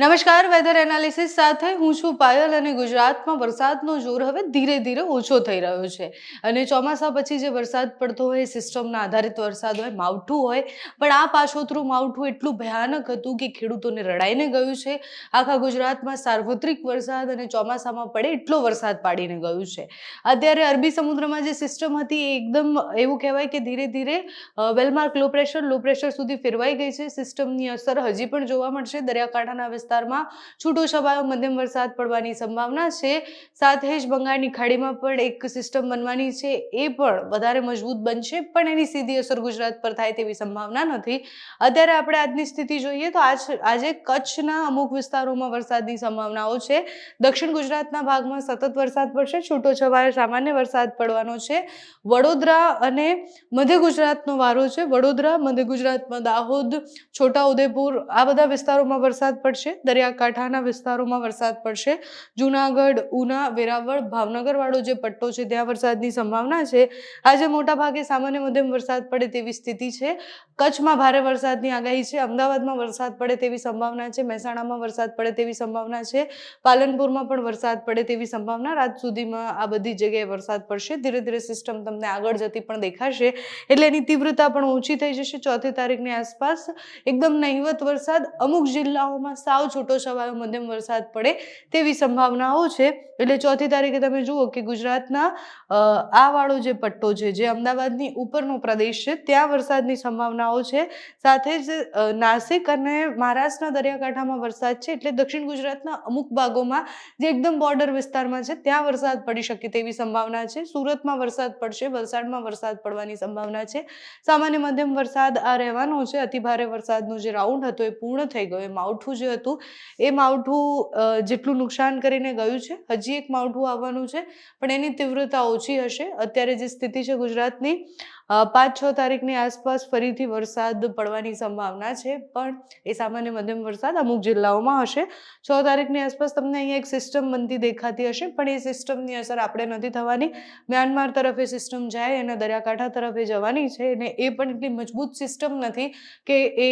નમસ્કાર weather analysis સાથે હું છું પાયલ અને ગુજરાતમાં વરસાદનો જોર હવે ધીરે ધીરે ઓછો થઈ રહ્યો છે. અને ચોમાસા પછી જે વરસાદ પડતો હોય સિસ્ટમના આધારિત વરસાદ હોય, માવઠું હોય, પણ આ પાછોતરું માવઠું એટલું ભયાનક હતું કે ખેડૂતોને રડાઈને ગયું છે. આખા ગુજરાતમાં સાર્વત્રિક વરસાદ અને ચોમાસામાં પડે એટલો વરસાદ પાડીને ગયું છે. અત્યારે અરબી સમુદ્રમાં જે સિસ્ટમ હતી એ એકદમ એવું કહેવાય કે ધીરે ધીરે well marked low pressure low pressure સુધી ફેરવાઈ ગઈ છે. સિસ્ટમની અસર હજી પણ જોવા મળશે. દરિયાકાંઠાના વિસ્તારમાં છૂટો છવાયો મધ્યમ વરસાદ પડવાની સંભાવના છે. સાથે જ બંગાળની ખાડીમાં પણ એક સિસ્ટમ બનવાની છે. એ પણ વધારે મજબૂત બનશે, પણ એની સીધી અસર ગુજરાત પર થાય તેવી સંભાવના નથી. અત્યારે આપણે આજની સ્થિતિ જોઈએ તો આજ, આજે કચ્છના અમુક વિસ્તારોમાં વરસાદની સંભાવનાઓ છે. દક્ષિણ ગુજરાતના ભાગમાં સતત વરસાદ પડશે, છૂટો છવાયો સામાન્ય વરસાદ પડવાનો છે. વડોદરા અને મધ્ય ગુજરાતનો વારો છે. વડોદરા, મધ્ય ગુજરાતમાં દાહોદ, છોટાઉદેપુર આ બધા વિસ્તારોમાં વરસાદ પડશે. દરિયાકાંઠાના વિસ્તારોમાં વરસાદ પડશે. જુનાગઢ, ઉના, વેરાવળ ભાવનગર વાળો જે પટ્ટો છે, ત્યાં વરસાદની સંભાવના છે. આજે મોટા ભાગે સામાન્ય મધ્યમ વરસાદ પડે તેવી સ્થિતિ છે. કચ્છમાં ભારે વરસાદની આગાહી છે. અમદાવાદમાં વરસાદ પડે તેવી સંભાવના છે. મહેસાણામાં વરસાદ પડે તેવી સંભાવના છે. પાલનપુરમાં પણ વરસાદ પડે તેવી સંભાવના. રાત સુધીમાં આ બધી જગ્યાએ વરસાદ પડશે. ધીરે ધીરે સિસ્ટમ તમને આગળ જતી પણ દેખાશે. એટલે એની તીવ્રતા પણ ઓછી થઈ જશે. ચોથી તારીખની આસપાસ એકદમ નહિવત વરસાદ. અમુક જિલ્લાઓમાં સાવ છૂટો છવાયો મધ્યમ વરસાદ પડે તેવી સંભાવનાઓ છે. એટલે ચોથી તારીખે તમે જુઓ કે ગુજરાતના આ વાળો જે પટ્ટો છે, જે અમદાવાદની ઉપરનો પ્રદેશ છે, ત્યાં વરસાદની સંભાવનાઓ છે. સાથે જ નાસિક અને મહારાષ્ટ્રના દરિયાકાંઠામાં વરસાદ છે, એટલે દક્ષિણ ગુજરાતના અમુક ભાગોમાં જે એકદમ બોર્ડર વિસ્તારમાં છે, ત્યાં વરસાદ પડી શકે તેવી સંભાવના છે. સુરતમાં વરસાદ પડશે, વલસાડમાં વરસાદ પડવાની સંભાવના છે. સામાન્ય મધ્યમ વરસાદ આ રહેવાનો છે. અતિભારે વરસાદનો જે રાઉન્ડ હતો એ પૂર્ણ થઈ ગયો. એ માવઠું જે હતું એ માવઠું જેટલું નુકસાન કરીને ગયું છે, હજી એક માવઠું આવવાનું છે, પણ એની તીવ્રતા ઓછી હશે. અત્યારે જે સ્થિતિ છે ગુજરાતની પાંચ છ તારીખની આસપાસ ફરીથી વરસાદ પડવાની સંભાવના છે, પણ એ સામાન્ય મધ્યમ વરસાદ અમુક જિલ્લાઓમાં હશે. છ તારીખની આસપાસ તમને અહીંયા એક સિસ્ટમ બનતી દેખાતી હશે, પણ એ સિસ્ટમની અસર આપણે નથી થવાની. મ્યાનમાર તરફ એ સિસ્ટમ જાય અને દરિયાકાંઠા તરફ એ જવાની છે, અને એ પણ એટલી મજબૂત સિસ્ટમ નથી કે એ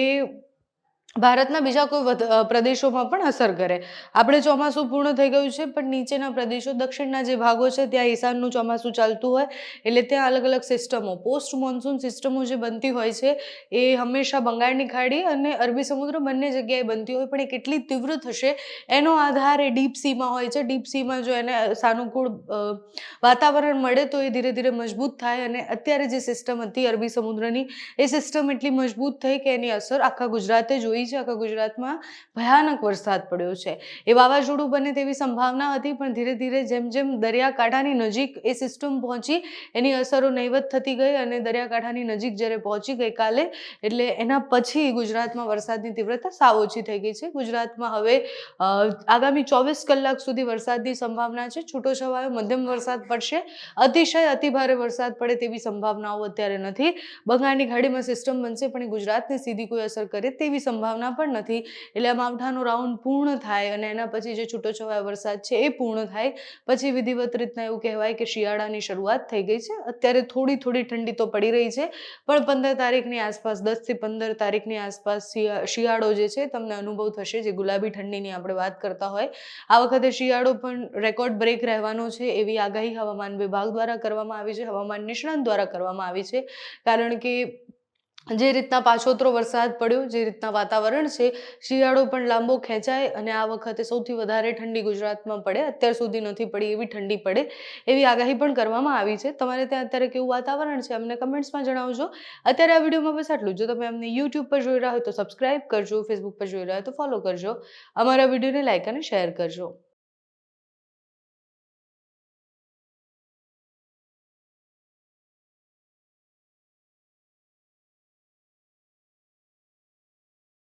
ભારતના બીજા કોઈ પ્રદેશોમાં પણ અસર કરે. આપણે ચોમાસું પૂર્ણ થઈ ગયું છે, પણ નીચેના પ્રદેશો, દક્ષિણના જે ભાગો છે, ત્યાં ઈશાનનું ચોમાસું ચાલતું હોય, એટલે ત્યાં અલગ અલગ સિસ્ટમો, પોસ્ટ મોન્સૂન સિસ્ટમો જે બનતી હોય છે, એ હંમેશા બંગાળની ખાડી અને અરબી સમુદ્ર બંને જગ્યાએ બનતી હોય, પણ એ કેટલી તીવ્ર થશે, એનો આધાર એ ડીપ સીમાં હોય છે. ડીપ સીમાં જો એને સાનુકૂળ વાતાવરણ મળે, તો એ ધીરે ધીરે મજબૂત થાય અને અત્યારે જે સિસ્ટમ હતી અરબી સમુદ્રની, એ સિસ્ટમ એટલી મજબૂત થઈ કે એની અસર આખા ગુજરાતે જોઈ છે આખા ગુજરાતમાં ભયાનક વરસાદ પડ્યો છે. એ વાવાઝોડું બને તેવી સંભાવના હતી, પણ ધીરે ધીરે જેમ જેમ દરિયાકાંઠાની નજીક એ સિસ્ટમ પહોંચી, એની અસરો નહીવત થતી ગઈ અને દરિયાકાંઠાની નજીક જ્યારે પહોંચી ગઈ કાલે, એટલે એના પછી ગુજરાતમાં વરસાદની તીવ્રતા સાવ ઓછી થઈ ગઈ છે. ગુજરાતમાં હવે આગામી ચોવીસ કલાક સુધી વરસાદની સંભાવના છે. છૂટો છવાયો મધ્યમ વરસાદ પડશે. અતિશય અતિભારે વરસાદ પડે તેવી સંભાવનાઓ અત્યારે નથી. બંગાળની ખાડીમાં સિસ્ટમ બનશે, પણ ગુજરાતને સીધી કોઈ અસર કરે તેવી સંભાવના પણ નથી. એટલે માવઠાનો રાઉન્ડ પૂર્ણ થાય અને એના પછી જે છૂટોછવાયો વરસાદ છે એ પૂર્ણ થાય. પછી વિધિવત રીતના એવું કહેવાય કે શિયાળાની શરૂઆત થઈ ગઈ છે. અત્યારે થોડી થોડી ઠંડી તો પડી રહી છે. પણ પંદર તારીખની આસપાસ દસથી પંદર તારીખની આસપાસ શિયાળો જે છે તમને અનુભવ થશે, જે ગુલાબી ઠંડીની આપણે વાત કરતા હોય. આ વખતે શિયાળો પણ રેકોર્ડ બ્રેક રહેવાનો છે એવી આગાહી હવામાન વિભાગ દ્વારા કરવામાં આવી છે. હવામાન નિષ્ણાંત દ્વારા કરવામાં આવી છે. કારણ કે જે રીતના પાછોતરો વરસાદ પડ્યો, જે રીતના વાતાવરણ છે, શિયાળો પણ લાંબો ખેંચાય અને આ વખતે સૌથી વધારે ઠંડી ગુજરાતમાં પડે. અત્યાર સુધી નથી પડી એવી ઠંડી પડે એવી આગાહી પણ કરવામાં આવી છે. તમારે ત્યાં અત્યારે કેવું વાતાવરણ છે, અમને કમેન્ટ્સમાં જણાવજો. અત્યારે આ વિડીયોમાં બસ આટલું જો. તમે અમને યુટ્યુબ પર જોઈ રહ્યા હોય તો સબસ્ક્રાઇબ કરજો, ફેસબુક પર જોઈ રહ્યા હોય તો ફોલો કરજો. અમારા વિડીયોને લાઇક અને શેર કરજો.